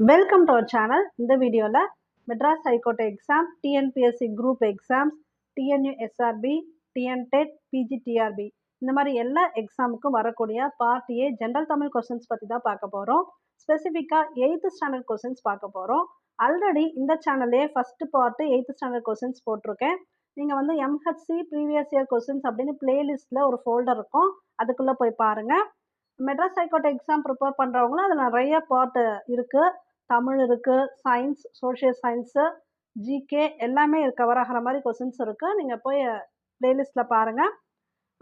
Welcome to our channel இந்த வீடியோவில் Madras high court exam TNPSC group exams TNU SRB TNTET PGTRB இந்த மாதிரி எல்லா எக்ஸாமுக்கும் வரக்கூடிய part A general Tamil questions பற்றி தான் பார்க்க போகிறோம் ஸ்பெசிஃபிக்காக எயித்து ஸ்டாண்டர்ட் கொஸ்டின்ஸ் பார்க்க போகிறோம் ஆல்ரெடி இந்த சேனல்லே first part eighth standard questions போட்டிருக்கேன். நீங்கள் வந்து எம்ஹெச்சி ப்ரீவியஸ் இயர் கொஸ்டின்ஸ் அப்படின்னு பிளேலிஸ்ட்டில் ஒரு ஃபோல்டர் இருக்கும். அதுக்குள்ளே போய் பாருங்கள் மெட்ராஸ் ஹைகோர்ட் எக்ஸாம் ப்ரிப்பேர் பண்ணுறவங்களும் அதில் நிறைய பார்ட் இருக்குது தமிழ் இருக்குது சயின்ஸ் சோஷியல் சயின்ஸு ஜிகே எல்லாமே கவர் ஆகிற மாதிரி கொஸ்டின்ஸ் இருக்குது நீங்கள் போய் ப்ளேலிஸ்ட்டில் பாருங்கள்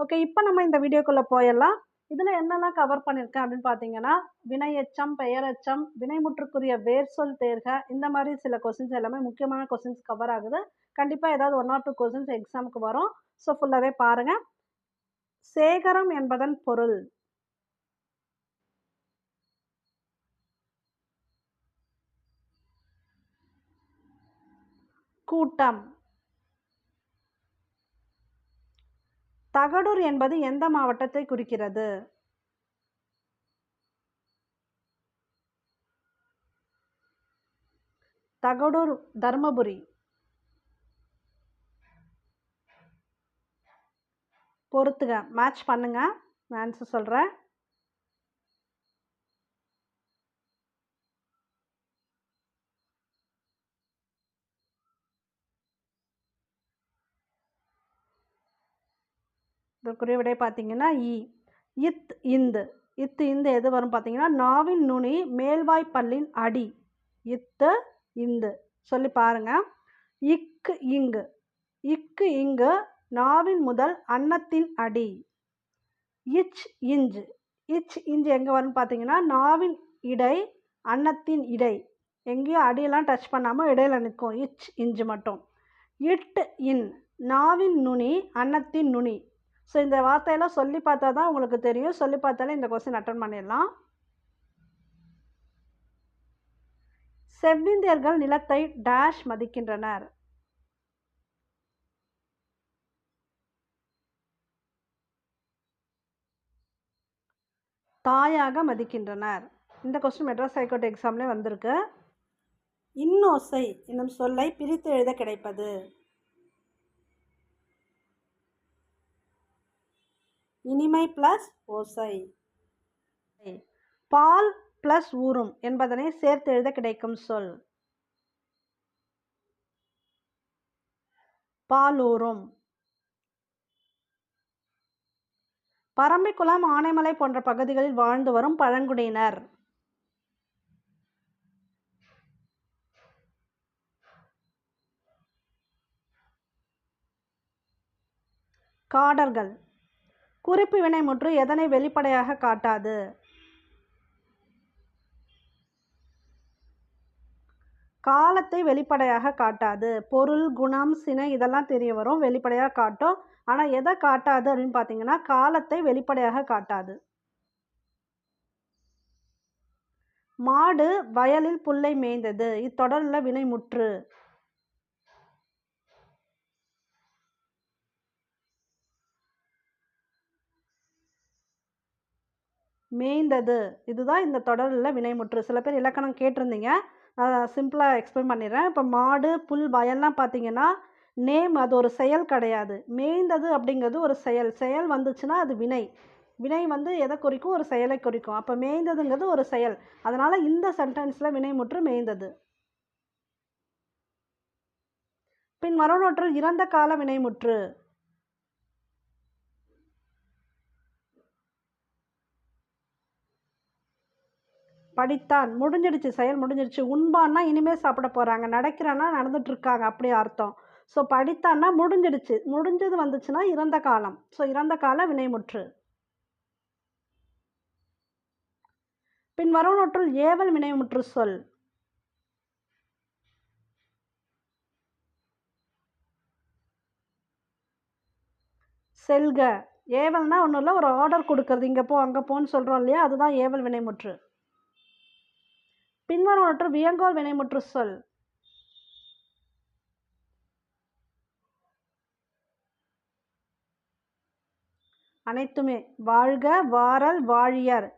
ஓகே இப்போ நம்ம இந்த வீடியோக்குள்ளே போயிடலாம். இதில் என்னெல்லாம் கவர் பண்ணியிருக்கேன் அப்படின்னு பார்த்தீங்கன்னா வினையெச்சம் பெயரெச்சம் வினைமுற்றுக்குரிய வேர் சொல் தேர்க இந்த மாதிரி சில கொஸ்டின்ஸ் எல்லாமே முக்கியமான கொஸ்டின்ஸ் கவர் ஆகுது. கண்டிப்பாக ஏதாவது ஒன் ஆர் டூ கொஸ்டின்ஸ் எக்ஸாமுக்கு வரும். ஸோ ஃபுல்லாகவே பாருங்கள் சேகரம் என்பதன் பொருள். கூட்டம். தகடூர் என்பது எந்த மாவட்டத்தை குறிக்கிறது? தகடூர் தர்மபுரி. பொறுத்துங்க மேட்ச் பண்ணுங்க. நான் ஆன்சர் சொல்கிறேன் இதற்குரிய விடை பார்த்தீங்கன்னா இ. இத் இந்து. இத்து இந்து எது வரும் பார்த்தீங்கன்னா நாவின் நுனி மேல்வாய்ப்பல்லின் அடி. இத்து இந்து. சொல்லி பாருங்கள் இக்கு இங்கு. இக்கு இங்கு நாவின் முதல் அன்னத்தின் அடி. இச் இஞ்சு. இச் இஞ்சு எங்கே வரும்னு பார்த்தீங்கன்னா நாவின் இடை அன்னத்தின் இடை. எங்கேயும் அடியெல்லாம் டச் பண்ணாமல் இடையில நிற்கும். இச் இஞ்சு மட்டும். இட் இன். நாவின் நுனி அன்னத்தின் நுனி. ஸோ இந்த வார்த்தையெல்லாம் சொல்லி பார்த்தா தான் உங்களுக்கு தெரியும். சொல்லி பார்த்தாலே இந்த கொஸ்டின் அட்டன் பண்ணிடலாம். செவ்விந்தியர்கள் நிலத்தை டேஷ் மதிக்கின்றனர். தாயாக மதிக்கின்றனர். இந்த கொஸ்டின் மெட்ராஸ் ஹைகோர்ட் எக்ஸாம்லேயே வந்திருக்கு. இன்னோசை என்னும் சொல்லை பிரித்து எழுத கிடைப்பது. இனிமை ப்ளஸ் ஓசை. பால் ப்ளஸ் ஊறும் என்பதனை சேர்த்து எழுத கிடைக்கும் சொல். பாலூரும் பரம்பிக்குளம் ஆனைமலை போன்ற பகுதிகளில் வாழ்ந்து வரும் பழங்குடியினர். காடர்கள். குறிப்பு வினைமுற்று எதனை வெளிப்படையாக காட்டாது? காலத்தை வெளிப்படையாக காட்டாது. பொருள் குணம் சினை இதெல்லாம் தெரிய வரும். வெளிப்படையாக காட்டும். ஆனால் எதை காட்டாது அப்படின்னு பார்த்தீங்கன்னா காலத்தை வெளிப்படையாக காட்டாது. மாடு வயலில் புல்லை மேய்ந்தது. இத்தொடரில் வினைமுற்று மேய்ந்தது. இதுதான் இந்த தொடரில் வினைமுற்று. சில பேர் இலக்கணம் கேட்டிருந்தீங்க. சிம்பிளாக எக்ஸ்பிளைன் பண்ணிடுறேன். இப்போ மாடு புல் வயல்லாம் பார்த்தீங்கன்னா நேம் அது ஒரு செயல் கிடையாது. மேய்ந்தது அப்படிங்கிறது ஒரு செயல். செயல் வந்துச்சுன்னா அது வினை. வினை வந்து எதை குறிக்கும்? ஒரு செயலை குறிக்கும். அப்போ மேய்ந்ததுங்கிறது ஒரு செயல். அதனால் இந்த சென்டென்ஸில் வினைமுற்று மேய்ந்தது. பின் மறுநூற்றில் இறந்த கால வினைமுற்று. படித்தான் முடிஞ்சிடுச்சு செயல் முடிஞ்சிடுச்சு. உண்பான்னா இனிமேல் சாப்பிட போகிறாங்க நடக்கிறான்னா நடந்துட்டுருக்காங்க. அப்படி அர்த்தம். ஸோ படித்தான்னா முடிஞ்சிடுச்சு. முடிஞ்சது வந்துச்சுன்னா இறந்த காலம். ஸோ இறந்த கால வினைமுற்று. பின் வரவனொற்றுள் ஏவல் வினைமுற்று சொல். செல்க. ஏவல்னா ஒன்றும் இல்லை ஒரு ஆர்டர் கொடுக்கறது. இங்கே போ அங்கே போன்னு சொல்கிறோம் இல்லையா? அதுதான் ஏவல் வினைமுற்று. பின்வருவனற்ற வியங்கோல் வினைமுற்று சொல். அனைத்துமே வாழ்க வாரல் வாழியர்.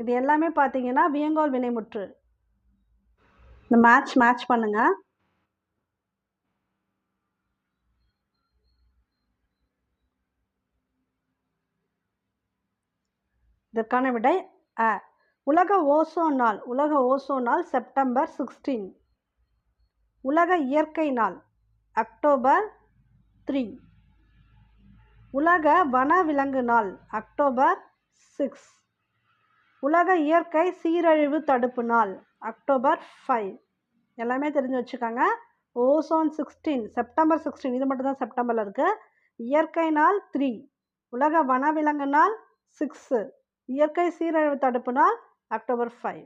இது எல்லாமே பார்த்தீங்கன்னா வியங்கோல் வினைமுற்று இந்த மேட்ச் மேட்ச் பண்ணுங்கள் இதற்கான விடை அ. உலக ஓசோன் நாள் உலக ஓசோ நாள் செப்டம்பர் சிக்ஸ்டீன் உலக இயற்கை நாள் அக்டோபர் த்ரீ உலக வனவிலங்கு நாள் அக்டோபர் சிக்ஸ் உலக இயற்கை சீரழிவு தடுப்பு நாள் அக்டோபர் ஃபைவ் எல்லாமே தெரிஞ்சு வச்சுக்கோங்க. ஓசோன் சிக்ஸ்டீன் செப்டம்பர் சிக்ஸ்டீன் இது மட்டும் தான் செப்டம்பரில் இருக்குது இயற்கை நாள் த்ரீ உலக வனவிலங்கு நாள் சிக்ஸு இயற்கை சீரழிவு தடுப்பு நாள் அக்டோபர் ஃபைவ்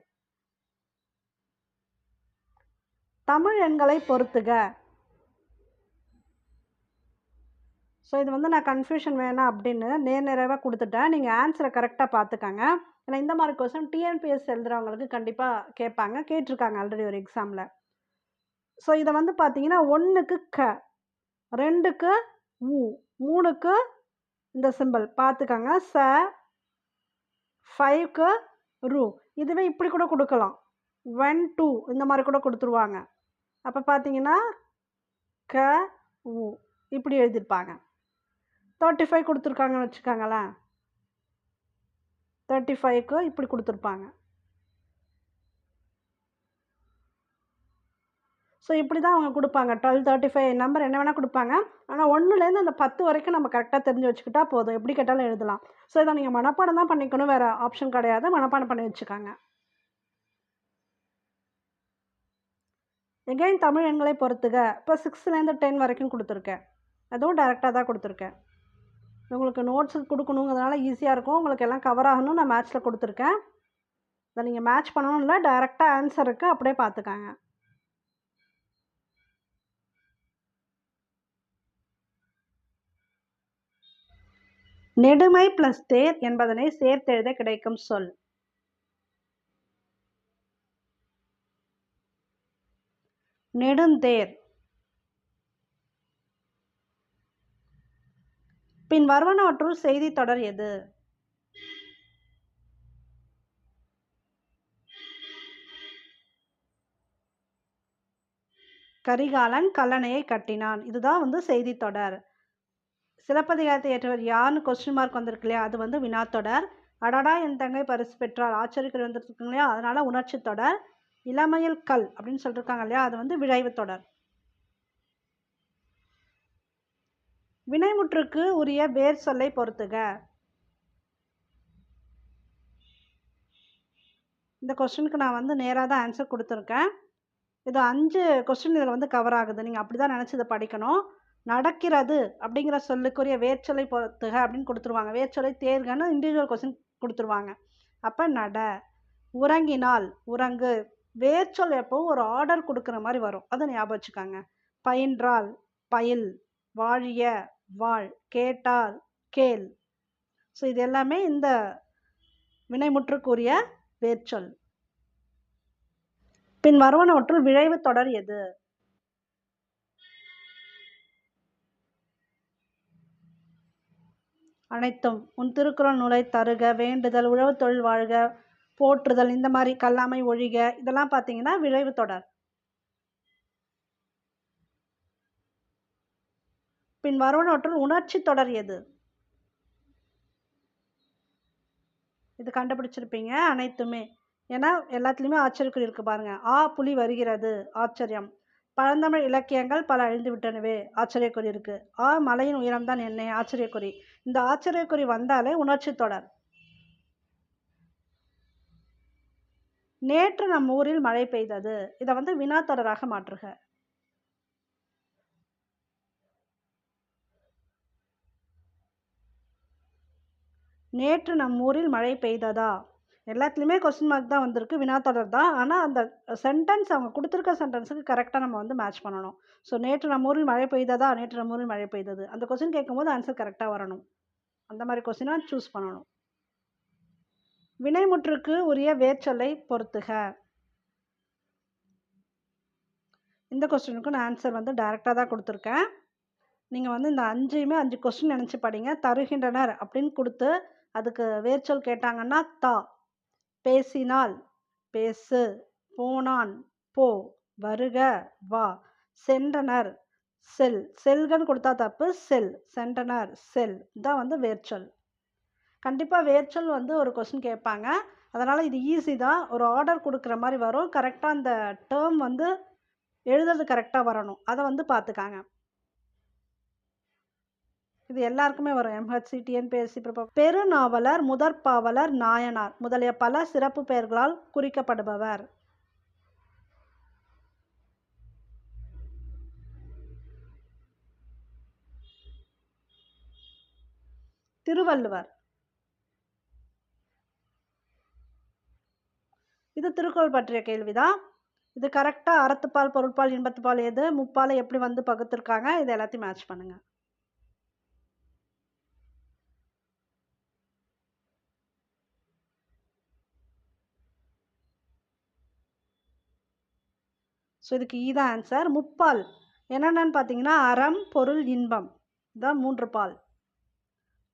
தமிழ் எண்களை பொறுத்துக. ஸோ இது வந்து நான் கன்ஃபியூஷன் வேணாம் அப்படின்னு நேர் நிறைவாக கொடுத்துட்டேன் நீங்கள் ஆன்சரை கரெக்டாக பார்த்துக்கங்க. ஏன்னா இந்த மாதிரி கொஸ்டின் டிஎன்பிஎஸ் எழுதுறவங்களுக்கு கண்டிப்பாக கேட்பாங்க. கேட்டிருக்காங்க ஆல்ரெடி ஒரு எக்ஸாமில் ஸோ இதை வந்து பார்த்தீங்கன்னா ஒன்றுக்கு க ரெண்டுக்கு உ மூணுக்கு இந்த சிம்பிள் பார்த்துக்கங்க. ச ஃபைவ்க்கு ரூ. இதுவே இப்படி கூட கொடுக்கலாம். ஒன் டூ இந்த மாதிரி கூட கொடுத்துருவாங்க. அப்போ பார்த்தீங்கன்னா க உ. இப்படி எழுதியிருப்பாங்க. தேர்ட்டி ஃபைவ் கொடுத்துருக்காங்கன்னு வச்சுக்கோங்களேன். தேர்ட்டி ஃபைவ்க்கு இப்படி கொடுத்துருப்பாங்க. ஸோ இப்படி தான் அவங்க கொடுப்பாங்க. டுவெல் தேர்ட்டி ஃபைவ் நம்பர் என்ன வேணால் கொடுப்பாங்க. ஆனால் ஒன்றுலேருந்து அந்த பத்து வரைக்கும் நம்ம கரெக்டாக தெரிஞ்சு வச்சுக்கிட்டா போதும். எப்படி கேட்டாலும் எழுதலாம். ஸோ இதை நீங்கள் மனப்பாடம் தான் பண்ணிக்கணும். வேறு ஆப்ஷன் கிடையாது. மனப்பாடம் பண்ணி வச்சுக்காங்க. எகைன் தமிழ் எண்களை பொறுத்துக. இப்போ சிக்ஸ்த்துலேருந்து டென் வரைக்கும் கொடுத்துருக்கேன். அதுவும் டேரெக்டாக தான் கொடுத்துருக்கேன். உங்களுக்கு நோட்ஸ் கொடுக்கணுங்கிறதுனால ஈஸியாக இருக்கும். உங்களுக்கு எல்லாம் கவர் ஆகணும் நான் மேட்ச்சில் கொடுத்துருக்கேன். அதை நீங்கள் மேட்ச் பண்ணணும் இல்லை டேரெக்டாக ஆன்சருக்கு அப்படியே பார்த்துக்காங்க. நெடுமை ப்ளஸ் தேர் என்பதனை சேர்த்தெழுத கிடைக்கும் சொல். நெடுந்தேர். பின் வருவனவற்றுள் செய்தி தொடர் எது? கரிகாலன் கல்லணையை கட்டினான். இதுதான் வந்து செய்தி தொடர். சிலப்பதிகாரத்தை ஏற்றவர் யாருன்னு கொஸ்டின் மார்க் வந்திருக்கு இல்லையா? அது வந்து வினாத்தொடர் அடடா என் தங்கை பரிசு பெற்றால் ஆச்சரியக்குறி வந்துருக்குங்க இல்லையா? அதனால் உணர்ச்சி தொடர். இளமையில் கல் அப்படின்னு சொல்லியிருக்காங்க இல்லையா? அது வந்து விழைவு தொடர். வினைமுற்றுக்கு உரிய வேர் சொல்லை பொறுத்துக. இந்த கொஸ்டினுக்கு நான் வந்து நேராக தான் ஆன்சர் கொடுத்துருக்கேன். இது அஞ்சு கொஸ்டின் இதில் வந்து கவர் ஆகுது. நீங்கள் அப்படி தான் நினச்சி இதை படிக்கணும். நடக்கிறது அப்படிங்கிற சொல்லுக்குரிய வேர்ச்சொலை பொறுத்துக அப்படின்னு கொடுத்துருவாங்க. வேர்ச்சொலை தேர்கன்னு இண்டிவிஜுவல் கொஸ்டின் கொடுத்துருவாங்க. அப்போ நட உறங்கினால் உறங்கு. வேர்ச்சொல் எப்போவும் ஒரு ஆர்டர் கொடுக்குற மாதிரி வரும். அதை ஞாபகம் வச்சுக்காங்க. பயின்றால் பயில் வாழிய வாழ் கேட்டால் கேள். ஸோ இது எல்லாமே இந்த வினைமுற்றுக்குரிய வேர்ச்சொல். பின் வருவனவற்றுள் விழைவு தொடர் எது? அனைத்தும் உன் திருக்குறள் நூலை தருக வேண்டுதல் உழவு தொழில் வாழ்க போற்றுதல் இந்த மாதிரி கல்லாமை ஒழிக. இதெல்லாம் பார்த்தீங்கன்னா விளைவு தொடர். பின் வருவனவற்றுள் உணர்ச்சி தொடர் எது? இது கண்டுபிடிச்சிருப்பீங்க அனைத்துமே. ஏன்னா எல்லாத்துலேயுமே ஆச்சரியக்குறி இருக்குது பாருங்க. ஆ புலி வருகிறது. ஆச்சரியம். பழந்தமிழ் இலக்கியங்கள் பல அழிந்து விட்டனவே ஆச்சரியக்குறி இருக்குது ஆ மலையின் உயரம்தான் என்ன. ஆச்சரியக்குறி. இந்த ஆச்சரியக்குறி வந்தாலே உணர்ச்சி தொடர். நேற்று நம் ஊரில் மழை பெய்தது. இதை வந்து வினாத்தொடராக மாற்றுக. நேற்று நம் ஊரில் மழை பெய்ததா? எல்லாத்துலேயுமே கொஸ்டின் மார்க் தான் வந்திருக்கு. வினாத்தொடர் தான். ஆனால் அந்த சென்டென்ஸ் அவங்க கொடுத்துருக்க சென்டென்ஸுக்கு கரெக்டாக நம்ம வந்து மேட்ச் பண்ணணும். ஸோ நேற்று நம்ம ஊரில் மழை பெய்ததா? நேற்று நம்ம ஊரில் மழை பெய்தது. அந்த கொஸ்டின் கேட்கும்போது ஆன்சர் கரெக்டாக வரணும். அந்த மாதிரி கொஸ்டினாக சூஸ் பண்ணணும். வினைமுற்றுக்கு உரிய வேர்ச்சொல்லை பொறுத்துக. இந்த கொஸ்டினுக்கு நான் ஆன்சர் வந்து டைரெக்டாக தான் கொடுத்துருக்கேன். நீங்கள் வந்து இந்த அஞ்சையுமே அஞ்சு கொஸ்டின் நினச்சி படிங்க. தருகின்றனர் அப்படின்னு கொடுத்து அதுக்கு வேர்ச்சொல் கேட்டாங்கன்னா தா பேசினால் பேசு போனான் போ வருக வா சென்றனர் செல். செல்கன்னு கொடுத்தா தப்பு. செல். சென்டனர். செல். தான் வந்து வேர்ச்சொல். கண்டிப்பாக வேர்ச்சொல் வந்து ஒரு கொஸ்டின் கேட்பாங்க. அதனால் இது ஈஸி தான். ஒரு ஆர்டர் கொடுக்குற மாதிரி வரும். கரெக்டாக அந்த டேர்ம் வந்து எழுதுறது கரெக்டாக வரணும். அதை வந்து பார்த்துக்காங்க. இது எல்லாருக்குமே வரும். எம்ஹெச்சி டிஎன்பிஎஸ்சி பெருநாவலர் முதற்பாவலர் நாயனார் முதலிய பல சிறப்பு பெயர்களால் குறிக்கப்படுபவர். திருவள்ளுவர். இது திருக்குறள் பற்றிய கேள்விதான். இது கரெக்டாக அறத்துப்பால் பொருட்பால் இன்பத்துப்பால் எது முப்பால் எப்படி வந்து பகுத்திருக்காங்க இது எல்லாத்தையும் மேட்ச் பண்ணுங்க. ஸோ இதுக்கு e இதான் ஆன்சர் முப்பால். என்னென்னு பார்த்தீங்கன்னா அறம் பொருள் இன்பம். இதான் மூன்று பால்.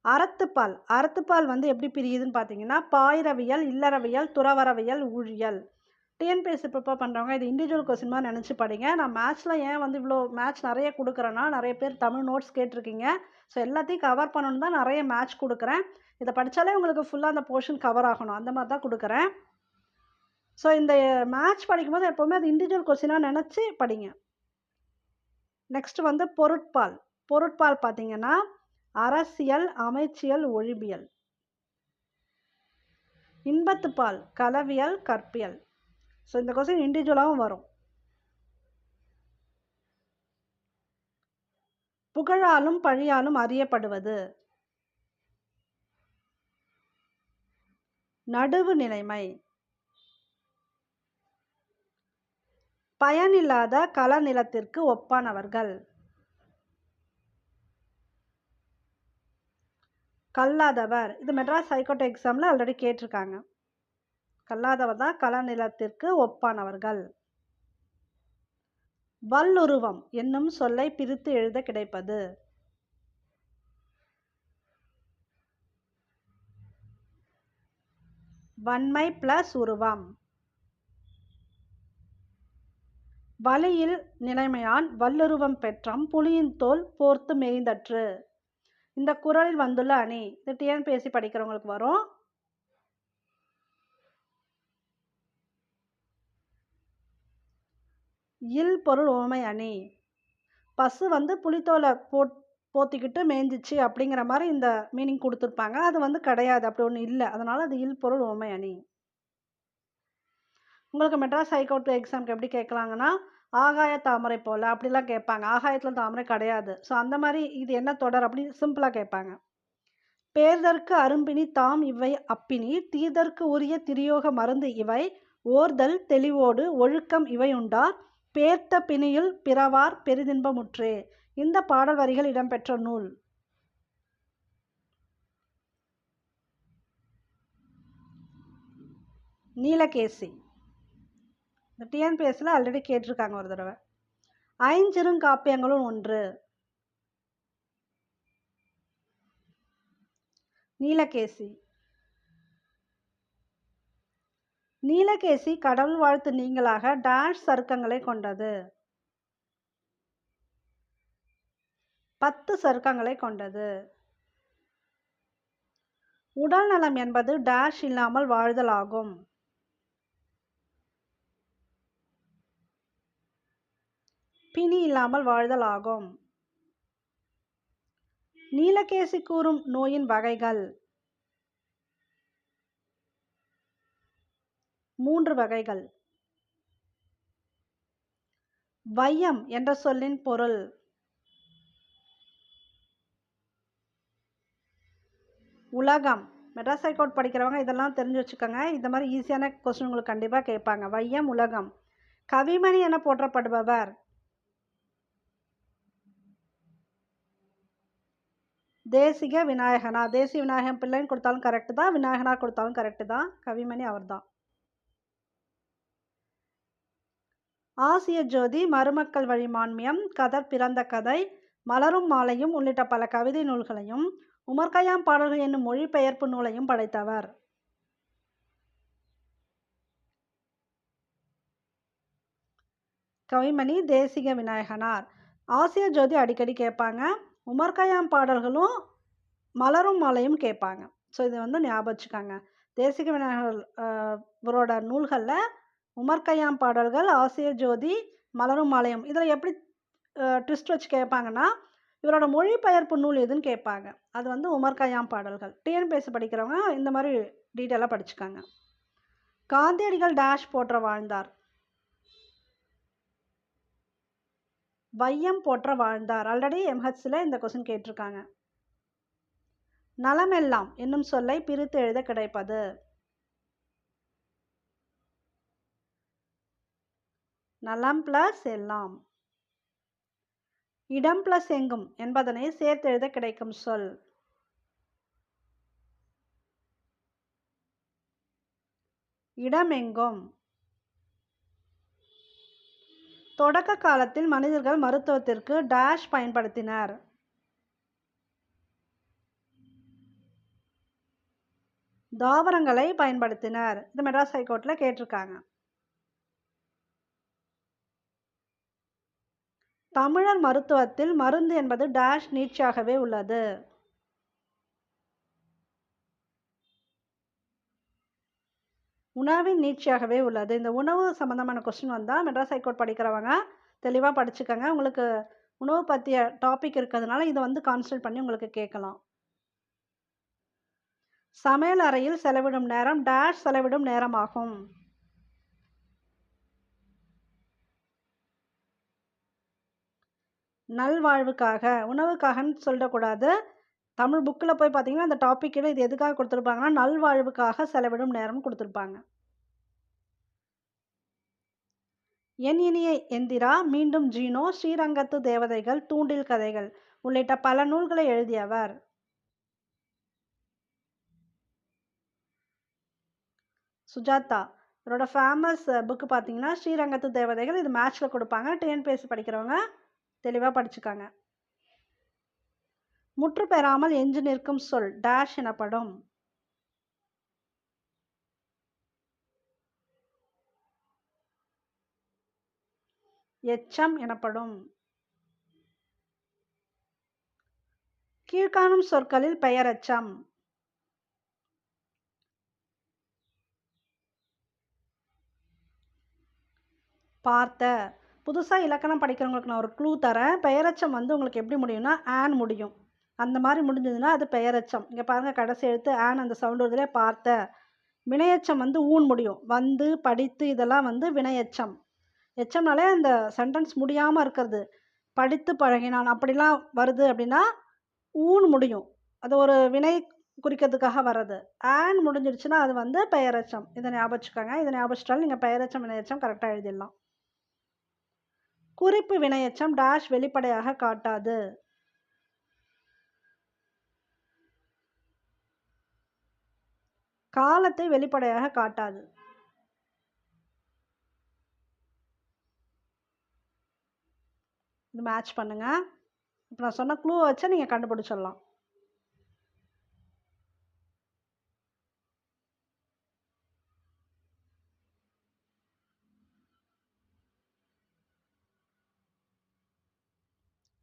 அறத்துப்பால் அறத்துப்பால் வந்து எப்படி பிரியுதுன்னு பார்த்தீங்கன்னா பாயிரவியல் இல்லறவியல் துறவரவியல் ஊழியல். டிஎன்பிஎஸ்சி ப்ரிப்பேர் பண்ணுறவங்க இது இண்டிவிஜுவல் கொஸ்டின் மாதிரி நினச்சி படிங்க. நான் மேட்ச்சில் ஏன் வந்து இவ்வளோ மேட்ச் நிறைய கொடுக்குறேன்னா நிறைய பேர் தமிழ் நோட்ஸ் கேட்டிருக்கீங்க. ஸோ எல்லாத்தையும் கவர் பண்ணணும் தான் நிறைய மேட்ச் கொடுக்குறேன். இதை படித்தாலே உங்களுக்கு ஃபுல்லாக அந்த போர்ஷன் கவர் ஆகணும். அந்த மாதிரி தான் கொடுக்குறேன். ஸோ இந்த மேட்ச் படிக்கும்போது எப்போவுமே அது இண்டிவிஜுவல் கொஸ்டினாக நினச்சி படிங்க. நெக்ஸ்ட் வந்து பொருட்பால். பொருட்பால் பார்த்தீங்கன்னா அரசியல் அமைச்சியல் ஒழிபியல் இன்பத்துப்பால் கலவியல் கற்பியல். ஸோ இந்த கொஸ்டின் இண்டிவிஜுவலாகவும் வரும். புகழாலும் பழியாலும் அறியப்படுவது. நடுவு நிலைமை. பயனில்லாத களநிலத்திற்கு ஒப்பானவர்கள். கல்லாதவர். இது மெட்ராஸ் ஹைகோர்ட் எக்ஸாமில் ஆல்ரெடி கேட்டிருக்காங்க. கல்லாதவர் தான் கலநிலத்திற்கு ஒப்பானவர்கள். வல்லுருவம் என்னும் சொல்லை பிரித்து எழுத கிடைப்பது. வன்மை பிளஸ் உருவம். வழியில் நிலைமையான் வல்லுருவம் பெற்றம் புலியின் தோல் போர்த்து மேய்ந்தற்று. இந்த குரலில் வந்துள்ள அணி இது டிஎன்பிஎஸ்சி படிக்கிறவங்களுக்கு வரும். இல் பொருள் ஓமை அணி. பசு வந்து புளித்தோலை போட் போத்திக்கிட்டு மேய்ஞ்சிச்சு அப்படிங்கிற மாதிரி இந்த மீனிங் கொடுத்துருப்பாங்க. அது வந்து கிடையாது அப்படி ஒன்று இல்லை. அதனால் அது இல் பொருள் ஓமை அணி. உங்களுக்கு மெட்ராஸ் ஹைகோர்ட் எக்ஸாம்க்கு எப்படி கேட்கலாங்கன்னா ஆகாய தாமரை போல் அப்படிலாம் கேட்பாங்க. ஆகாயத்தில் தாமரை கிடையாது. ஸோ அந்த மாதிரி இது என்ன தொடர் அப்படி சிம்பிளாக கேட்பாங்க. பேர்தற்கு அரும்பினி தாம் இவை அப்பினி தீதற்கு உரிய திரியோக மருந்து இவை ஓர்தல் தெளிவோடு ஒழுக்கம் இவை உண்டார் பேர்த்த பிணியில் பிறவார் பெரிதின்பமுற்றே. இந்த பாடல் வரிகள் இடம்பெற்ற நூல். நீலகேசி. இந்த டிஎன்பிஎஸ்சில் ஆல்ரெடி கேட்டிருக்காங்க ஒரு தடவை. ஐஞ்சிறுங்காப்பியங்களும் ஒன்று. நீலகேசி. நீலகேசி கடவுள் வாழ்த்து நீங்களாக டாஷ் சருக்கங்களை கொண்டது. பத்து சருக்கங்களை கொண்டது. உடல் நலம் என்பது டேஷ் இல்லாமல் வாழ்தல் ஆகும் பிணி இல்லாமல் வாழ்தல் ஆகும். நீலகேசி கூறும் நோயின் வகைகள். மூன்று வகைகள். வையம் என்ற சொல்லின் பொருள். உலகம். மெட்ராஸ் ஹைகோர்ட் படிக்கிறவங்க இதெல்லாம் தெரிஞ்சு வச்சுக்கோங்க. இந்த மாதிரி ஈஸியான கொஸ்டின் உங்களுக்கு கண்டிப்பாக கேட்பாங்க. வையம் உலகம். கவிமணி என போற்றப்படுபவர். தேசிக விநாயகனா? தேசிய விநாயகன் பிள்ளைன்னு கொடுத்தாலும் கரெக்டு தான் விநாயகனா கொடுத்தாலும் கரெக்டு தான். கவிமணி அவர் தான் ஆசிய ஜோதி மருமக்கள் வழி மான்மியம் கதர் பிறந்த கதை மலரும் மாலையும் உள்ளிட்ட பல கவிதை நூல்களையும் உமர்கயாம் பாடல்கள் என்னும் மொழிபெயர்ப்பு நூலையும் படைத்தவர். கவிமணி தேசிக விநாயகனார். ஆசிய ஜோதி அடிக்கடி கேட்பாங்க. உமர் கயாம் பாடல்களும் மலரும் மலையும் கேட்பாங்க. ஸோ இதை வந்து ஞாபகம் வச்சுக்காங்க தேசிக விநாயகர் இவரோட நூல்களில் உமர் கயாம் பாடல்கள் ஆசிய ஜோதி மலரும் மலையும். இதில் எப்படி ட்விஸ்ட் வச்சு கேட்பாங்கன்னா இவரோட மொழிபெயர்ப்பு நூல் எதுன்னு கேட்பாங்க. அது வந்து உமர் கயாம் பாடல்கள். டிஎன்பிஎஸ்சி படிக்கிறவங்க இந்த மாதிரி டீட்டெயிலாக படிச்சுக்காங்க. காந்தியடிகள் டேஷ் போற்ற வாழ்ந்தார். வையம் போற்ற வாழ்ந்தார். ஆல்ரெடி எம்ஹெச்சில் இந்த கொஸ்டின் கேட்டிருக்காங்க. நலமெல்லாம் என்னும் சொல்லை பிரித்து எழுத கிடைப்பது. நலம் பிளஸ் எல்லாம். இடம் பிளஸ் எங்கும் என்பதனை சேர்த்து எழுத கிடைக்கும் சொல். இடமெங்கும் தொடக்க காலத்தில் மனிதர்கள் மருத்துவத்திற்கு டேஷ் பயன்படுத்தினர். தாவரங்களை பயன்படுத்தினர். இது மெட்ராஸ் ஹைகோர்ட்டில் கேட்டிருக்காங்க. தமிழர் மருத்துவத்தில் மருந்து என்பது டேஷ் நீட்சியாகவே உள்ளது. உணவின் நீட்சியாகவே உள்ளது. இந்த உணவு சம்மந்தமான கொஸ்டின் வந்தால் மெட்ராஸ் ஹைகோர்ட் படிக்கிறவங்க தெளிவாக படிச்சுக்கோங்க. உங்களுக்கு உணவு பற்றிய டாபிக் இருக்கிறதுனால இதை வந்து கான்சல்ட் பண்ணி உங்களுக்கு கேட்கலாம். சமையல் அறையில் செலவிடும் நேரம் டேஷ் செலவிடும் நேரமாகும். நல்வாழ்வுக்காக உணவுக்காகன்னு சொல்லக்கூடாது. தமிழ் புக்கில் போய் பார்த்தீங்கன்னா அந்த டாப்பிக்கில் இது எதுக்காக கொடுத்துருப்பாங்கன்னா நல்வாழ்வுக்காக செலவிடும் நேரம் கொடுத்துருப்பாங்க. என் இனிய எந்திரா மீண்டும் ஜீனோ ஸ்ரீரங்கத்து தேவதைகள் தூண்டில் கதைகள் உள்ளிட்ட பல நூல்களை எழுதியவர் சுஜாதா இவரோட ஃபேமஸ் புக்கு பார்த்தீங்கன்னா ஸ்ரீரங்கத்து தேவதைகள் இது மேட்ச்சில் கொடுப்பாங்க. டிஎன்பிஎஸ்சி படிக்கிறவங்க தெளிவாக படிச்சுக்காங்க. முற்று பெறாமல் எஞ்சி நிற்கும் சொல் டேஷ் எனப்படும். எச்சம் எனப்படும். கீழ்காணும் சொற்களில் பெயரெச்சம் பார்த்த. புதுசாக இலக்கணம் படிக்கிறவங்களுக்கு நான் ஒரு க்ளூ தரேன். பெயரச்சம் வந்து உங்களுக்கு எப்படி முடியும்னா ஆன் முடியும். அந்த மாதிரி முடிஞ்சதுன்னா அது பெயரச்சம். இங்கே பாருங்கள் கடைசி எழுத்து ஆன் அந்த சவுண்ட் வருதுலே பார்த்த. வினையச்சம் வந்து ஊன் முடியும். வந்து படித்து இதெல்லாம் வந்து வினையச்சம். எச்சம்னாலே அந்த சென்டென்ஸ் முடியாமல் இருக்கிறது. படித்து பழகினான் அப்படிலாம் வருது அப்படின்னா ஊன் முடியும். அது ஒரு வினை குறிக்கிறதுக்காக வர்றது. ஆன் முடிஞ்சிருச்சுன்னா அது வந்து பெயரச்சம். இதை ஞாபகச்சுக்கோங்க. இதை ஞாபகம் நீங்கள் பெயரச்சம் வினையச்சம் கரெக்டாக எழுதிடலாம். குறிப்பு வினையச்சம் டேஷ் வெளிப்படையாக காட்டாது. காலத்தை வெளிப்படையாக காட்டாது. இது மேட்ச் பண்ணுங்க. இப்போ நான் சொன்ன க்ளூ வச்சு நீங்கள் கண்டுபிடிச்சிடலாம்.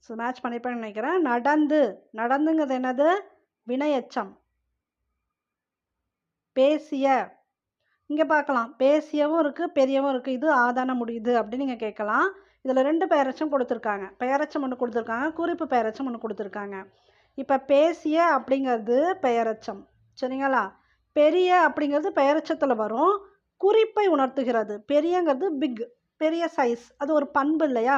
ஸோ மேட்ச் பண்ணிப்பேன்னு நினைக்கிறேன். நடந்து. நடந்துங்கிறது என்னது? வினையெச்சம். பேசிய இங்கே பார்க்கலாம் பேசியவும் இருக்குது பெரியவும் இருக்குது இது ஆதான முடியுது அப்படின்னு நீங்கள் கேட்கலாம். இதில் ரெண்டு பெயரட்சம் கொடுத்துருக்காங்க. பெயரச்சம் ஒன்று கொடுத்துருக்காங்க குறிப்பு பெயரச்சம் ஒன்று கொடுத்துருக்காங்க. இப்போ பேசிய அப்படிங்கிறது பெயரச்சம். சரிங்களா? பெரிய அப்படிங்கிறது பெயரச்சத்தில் வரும். குறிப்பை உணர்த்துகிறது. பெரியங்கிறது பிக் பெரிய சைஸ். அது ஒரு பண்பு இல்லையா?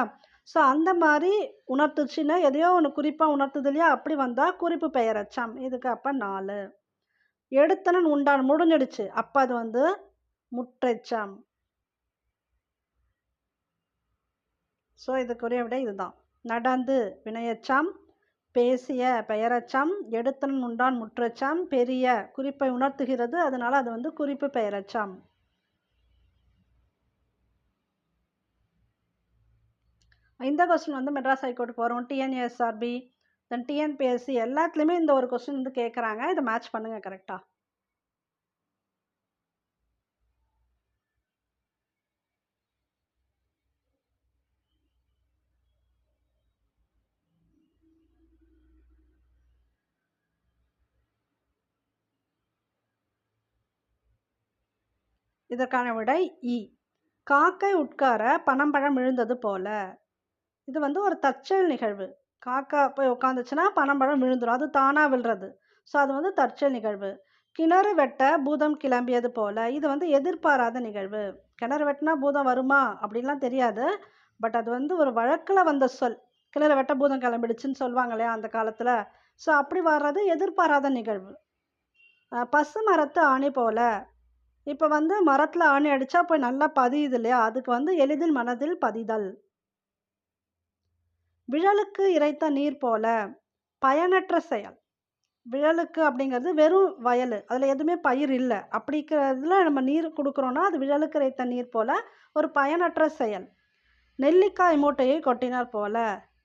ஸோ அந்த மாதிரி உணர்த்துச்சுன்னா எதையோ ஒன்று குறிப்பாக உணர்த்துது இல்லையா? அப்படி வந்தால் குறிப்பு பெயரச்சம். இதுக்கு அப்போ நாலு. எடுத்தனன் உண்டான் முடிஞ்சிடுச்சு. அப்போ அது வந்து முற்றெச்சம் ஸோ இதுக்குரிய விட இதுதான். நடந்து வினையச்சம் பேசிய பெயரச்சம் எடுத்தனன் உண்டான் முற்றெச்சம் பெரிய குறிப்பை உணர்த்துகிறது அதனால் அது வந்து குறிப்பு பெயரச்சம். இந்த கொஸ்டின் வந்து மெட்ராஸ் ஹைகோர்ட் போகிறோம் டிஎன்எஸ்ஆர்பி தென் டிஎன்பிஎஸ்சி எல்லாத்துலேயுமே இந்த ஒரு கொஸ்டின் வந்து கேட்குறாங்க இதை மேட்ச் பண்ணுங்கள் கரெக்டாக இதற்கான விடை இ காக்கை உட்கார பனம்பழம் விழுந்தது போல. இது வந்து ஒரு தற்செயல் நிகழ்வு. காக்கா போய் உட்காந்துச்சுன்னா பனம்பழம் விழுந்துடும் அது தானாக விழுறது. ஸோ அது வந்து தற்செயல் நிகழ்வு. கிணறு வெட்ட பூதம் கிளம்பியது போல் இது வந்து எதிர்பாராத நிகழ்வு. கிணறு வெட்டினா பூதம் வருமா? அப்படின்லாம் தெரியாது. பட் அது வந்து ஒரு வழக்கில் வந்த சொல். கிணறு வெட்ட பூதம் கிளம்பிடுச்சுன்னு சொல்லுவாங்க இல்லையா அந்த காலத்தில். ஸோ அப்படி வர்றது எதிர்பாராத நிகழ்வு. பசு மரத்து ஆணி போல். இப்போ வந்து மரத்தில் ஆணி அடித்தா போய் நல்லா பதியுது இல்லையா? அதுக்கு வந்து எளிதில் மனதில் பதிதல். விழலுக்கு இறைத்த நீர் போல பயனற்ற செயல். விழலுக்கு அப்படிங்கிறது வெறும் வயல். அதில் எதுவுமே பயிர் இல்லை. அப்படிங்கிறதுல நம்ம நீர் கொடுக்குறோன்னா அது விழலுக்கு இறைத்த நீர் போல ஒரு பயனற்ற செயல். நெல்லிக்காய் மூட்டையை கொட்டினார் போல.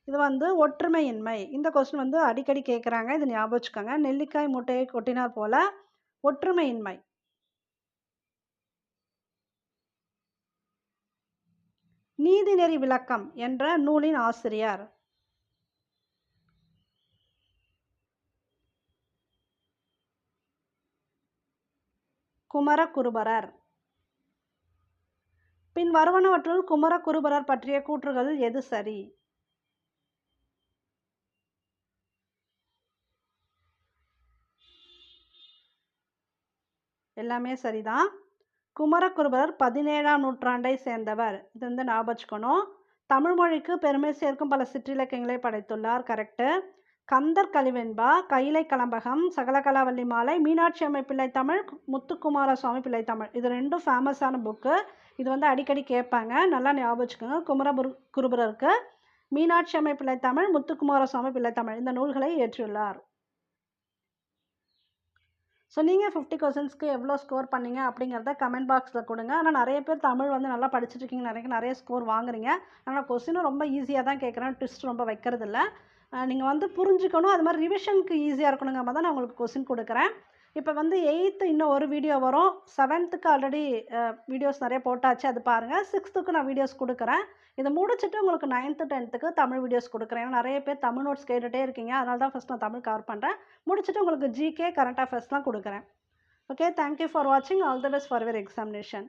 இது வந்து ஒற்றுமையின்மை. இந்த கொஸ்டின் வந்து அடிக்கடி கேட்குறாங்க இது ஞாபகம் வச்சுக்கோங்க. நெல்லிக்காய் மூட்டையை கொட்டினார் போல ஒற்றுமையின்மை. நீதிநெறி விளக்கம் என்ற நூலின் ஆசிரியர். குமரகுருபரர். பின் வருவனவற்றுள் குமரகுருபரர் பற்றிய கூற்றுகள் எது சரி? எல்லாமே சரிதான். குமரகுருபரர் பதினேழாம் நூற்றாண்டை சேர்ந்தவர். இது வந்து ஞாபகம் வச்சுக்கணும். தமிழ் மொழிக்கு பெருமை சேர்க்கும் பல சிற்றிலக்கியங்களை படைத்துள்ளார் கரெக்டு கந்தர் கலிவெண்பா கைலை கலம்பகம் சகலகலாவல்லி மாலை மீனாட்சி அம்மை பிள்ளை தமிழ் முத்துக்குமார சுவாமி பிள்ளை தமிழ். இது ரெண்டும் ஃபேமஸான புக்கு இது வந்து அடிக்கடி கேட்பாங்க. நல்லா ஞாபகம் வச்சுக்கோங்க. குமரபுர் குருபுரருக்கு மீனாட்சி அம்மை பிள்ளை தமிழ் முத்துக்குமார சுவாமி பிள்ளை தமிழ். இந்த நூல்களை ஏற்றியுள்ளார். ஸோ நீங்கள் ஃபிஃப்டி கொஸ்டின்ஸ்க்கு எவ்வளோ ஸ்கோர் பண்ணீங்க அப்படிங்கிறத கமெண்ட் பாக்ஸில் கொடுங்க. ஆனால் நிறைய பேர் தமிழ் வந்து நல்லா படிச்சுட்டு இருக்கீங்க நிறைய நிறைய ஸ்கோர் வாங்குறீங்க. ஆனால் கொஸ்டினும் ரொம்ப ஈஸியாக தான் கேட்குறேன். ட்விஸ்ட் ரொம்ப வைக்கிறதில்ல. நீங்கள் வந்து புரிஞ்சுக்கணும். அது மாதிரி ரிவிஷனுக்கு ஈஸியாக இருக்கணுங்க. மாதிரி தான் நான் உங்களுக்கு கொஸ்டின் கொடுக்குறேன். இப்போ வந்து எயித்து இன்னும் ஒரு வீடியோ வரும். செவன்த்துக்கு ஆல்ரெடி வீடியோஸ் நிறைய போட்டாச்சு. அது பாருங்கள் சிக்ஸ்த்துக்கு நான் வீடியோஸ் கொடுக்குறேன். இதை முடிச்சுட்டு உங்களுக்கு நைன்த்து டென்த்துக்கு தமிழ் வீடியோஸ் கொடுக்குறேன். ஏன்னா நிறைய பேர் தமிழ் நோட்ஸ் கேட்டுகிட்டே இருக்கீங்க. அதனால தான் ஃபஸ்ட் நான் தமிழ் கவர் பண்ணுறேன் முடிச்சுட்டு உங்களுக்கு ஜிகே கரண்ட் அஃபேர்ஸ்லாம் கொடுக்குறேன். ஓகே தேங்க்யூ ஃபார் வாட்சிங் all the best for your examination